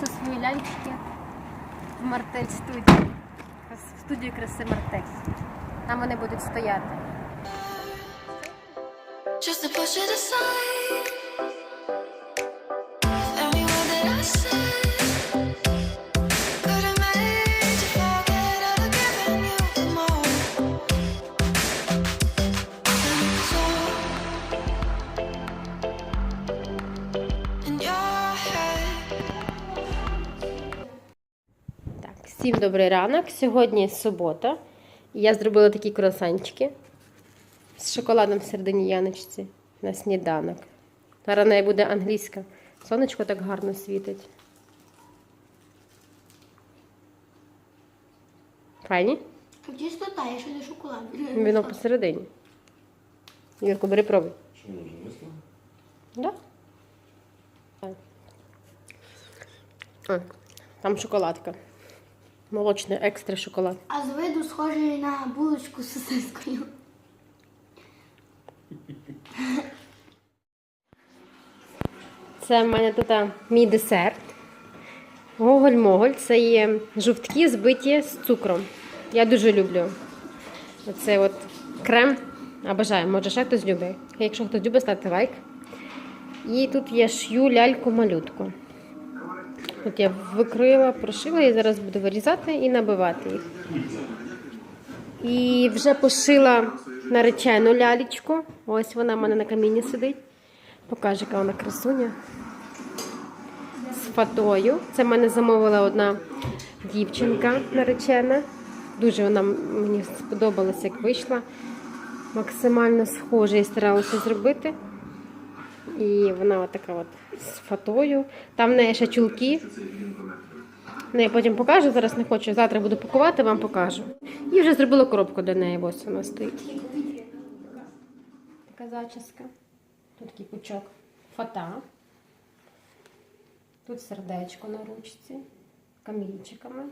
Це свої ляльки в мартель студії. В студії краси мартель. Там вони будуть стояти. Just a push it aside всім добрий ранок. Сьогодні субота. Я зробила такі круасанчики з шоколадом всередині яночці на сніданок. Зараз в неї буде англійська. Сонечко так гарно світить. Файні? Чистота, я ще не шоколад. Віно посередині. Юрко, бери пробуй. Що вже вислали? Да? А, там шоколадка. Молочний екстра шоколад. А з виду схожий на булочку з сосискою. Це в мене тут мій десерт. Гоголь-моголь. Це є жовтки збиті з цукром. Я дуже люблю. Оце от крем. Обожаю, може ще хтось любить. Якщо хтось любить, ставте лайк. І тут я шью ляльку-малютку. Тут я викрила, прошила і зараз буду вирізати і набивати їх. І вже пошила наречену лялечку. Ось вона в мене на каміні сидить. Покаже, яка вона красуня. З фатою. Це в мене замовила одна дівчинка наречена. Дуже вона мені сподобалася, як вийшла. Максимально схоже я старалася зробити. І вона от така от з фатою. Там в неї ще чулки. Ну, я потім покажу, зараз не хочу. Завтра буду пакувати, вам покажу. І вже зробила коробку до неї, ось вона стоїть. Така зачіска. Тут такий пучок фата. Тут сердечко на ручці, камінчиками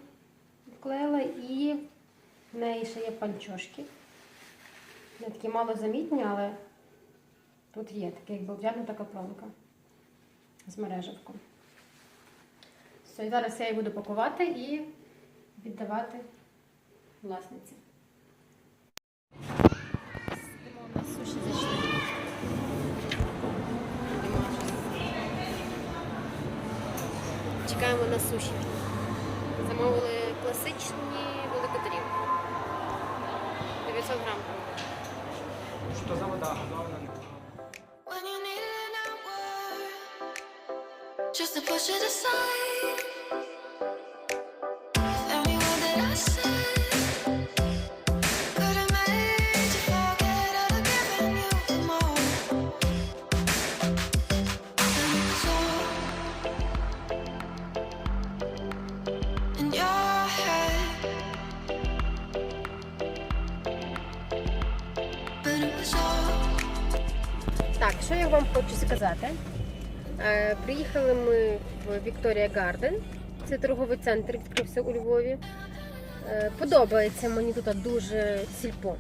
вклеїла і в неї ще є панчошки. Вони такі мало замітні, але тут є таке, якби вдягнута каплонка з мережевком. Все, і зараз я її буду пакувати і віддавати власниці. Сидимо на суші зайшли. Чекаємо на суші. Замовили класичні великодрів. 900 грам. Що за вода газована? just to push it aside. Every word that I said could have made you forget I'd have given you the more. And it's all in your head, but it was all. Так, що я вам хочу сказати? Е, приїхали ми в Вікторія Гарден. Це торговий центр відкрився у Львові. Е, подобається мені тут дуже сільпо.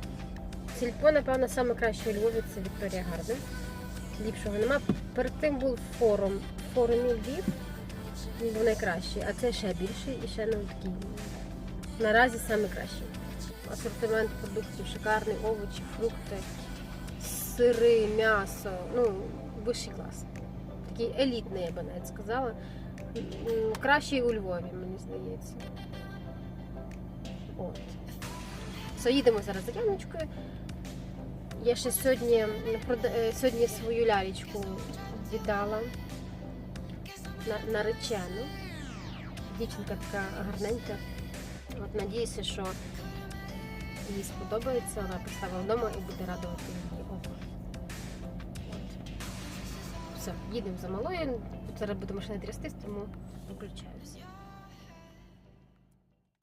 Сільпо, напевно, саме краще у Львові це Вікторія Гарден. Ліпшого нема. Перед тим був форум. В форумі Львів. Він був найкращий, а це ще більший і ще ну, такий. Наразі саме кращий. Асортимент продуктів шикарний, овочі, фрукти сири, м'ясо, ну, вищий клас. Такий елітний, я би навіть сказала. Кращий у Львові, мені здається. От. Все, зараз за Яночкою. Я ще сьогодні, е, сьогодні свою лялечку віддала на, наречену. Дівчинка така гарненька. От надіюся, що їй сподобається, вона поставила вдома і буде радувати її. Все, їдемо за малою. Зараз буде машина трястись, тому виключаюся.